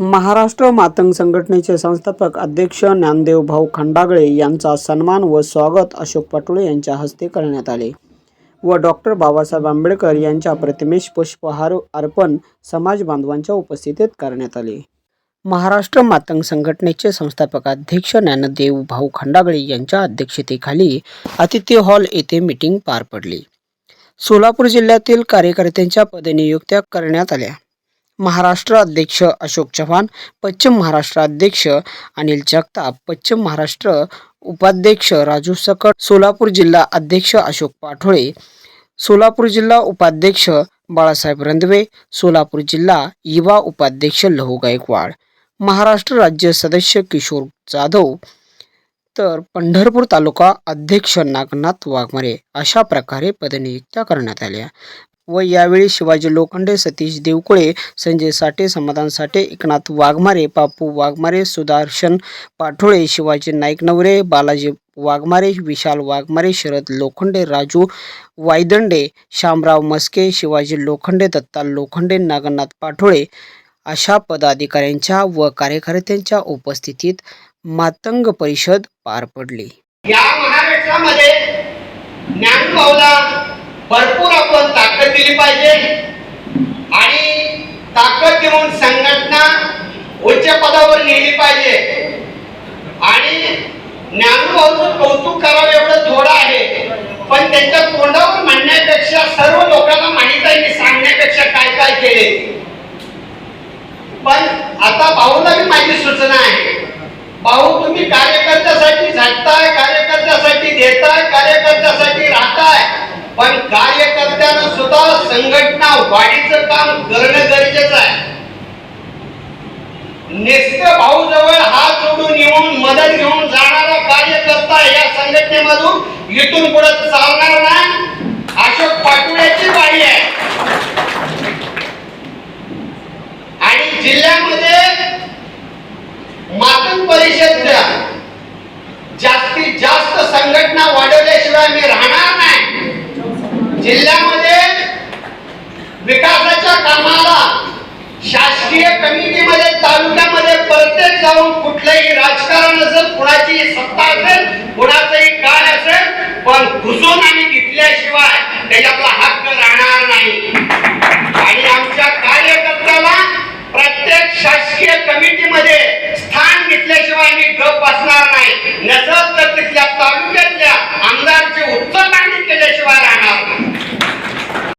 महाराष्ट्र मातंग संघटनेचे संस्थापक अध्यक्ष ज्ञानदेव भाऊ खंडागळे यांचा सन्मान व स्वागत अशोक पाटोळे यांच्या हस्ते करण्यात आले. व डॉक्टर बाबासाहेब आंबेडकर यांच्या प्रतिमेस पुष्पहार अर्पण समाज बांधवांच्या उपस्थितीत करण्यात आले. महाराष्ट्र मातंग संघटनेचे संस्थापक अध्यक्ष ज्ञानदेव भाऊ खंडागळे यांच्या अध्यक्षतेखाली अतिथी हॉल येथे मीटिंग पार पडली. सोलापूर जिल्ह्यातील कार्यकर्त्यांच्या पदनियुक्त्या करण्यात आल्या. महाराष्ट्र अध्यक्ष अशोक चव्हाण पश्चिम महाराष्ट्र अध्यक्ष अनिल जगताप पश्चिम महाराष्ट्र उपाध्यक्ष राजू सकट सोलापूर जिल्हा अध्यक्ष अशोक पाठोळे सोलापूर जिल्हा उपाध्यक्ष बाळासाहेब रंधवे सोलापूर जिल्हा युवा उपाध्यक्ष लहू गायकवाड महाराष्ट्र राज्य सदस्य किशोर जाधव तर पंढरपूर तालुका अध्यक्ष नागनाथ वाघमारे अशा प्रकारे पदनियुक्त्या करण्यात आल्या. व यावेळी शिवाजी लोखंडे सतीश देवकुळे संजय साठे समाधान साठे एकनाथ वाघमारे पापू वाघमारे सुदर्शन पाठोळे शिवाजी नाईक नवरे बालाजी वाघमारे विशाल वाघमारे शरद लोखंडे राजू वायदंडे शामराव मस्के शिवाजी लोखंडे दत्ता लोखंडे नागनाथ पाठोळे अशा पदाधिकाऱ्यांच्या व कार्यकर्त्यांच्या उपस्थितीत मातंग परिषद पार पडली. या महाराष्ट्रामध्ये ताकद पाहिजे. आणि ताकद देऊन संघटना उच्च पदावर नेली पाहिजे. आणि ज्ञानभाऊचं कौतुक करावं एवढं थोडं आहे. पण त्यांच्या तोंडावर म्हणण्यापेक्षा सर्व लोकांना माहीत आहे मी सांगण्यापेक्षा काय काय केले. पण आता भाऊला मी माझी सूचना आहे. भाऊ तुम्ही कार्यकर्त्यासाठी झटताय कार्यकर्त्यासाठी संघटना वाढीचं काम करणं गरजेचं आहे. नेस्त भाऊ जवळ हात जोडून येऊन मदत घेऊन जाणारा कार्यकर्ता या संघटनेमधून इथून पुढे चालणार नाही अशोक पाटोळ्याची बाई आहे. आणि जिल्ह्यामध्ये मातंग परिषद जास्तीत जास्त संघटना वाढवल्याशिवाय मी राहणार नाही. जिल्ह्यामध्ये जाऊन कुठलंही राजकारण असेल कुणाची सत्ता असेल कुणाचंही काय असेल पण घुसून आणि घेतल्याशिवाय त्याच्यातला हक्क राहणार नाही. आणि आमच्या कार्यकर्त्याला प्रत्येक शासकीय कमिटीमध्ये स्थान घेतल्याशिवाय आम्ही गप बसणार नाही. नसत तर तिथल्या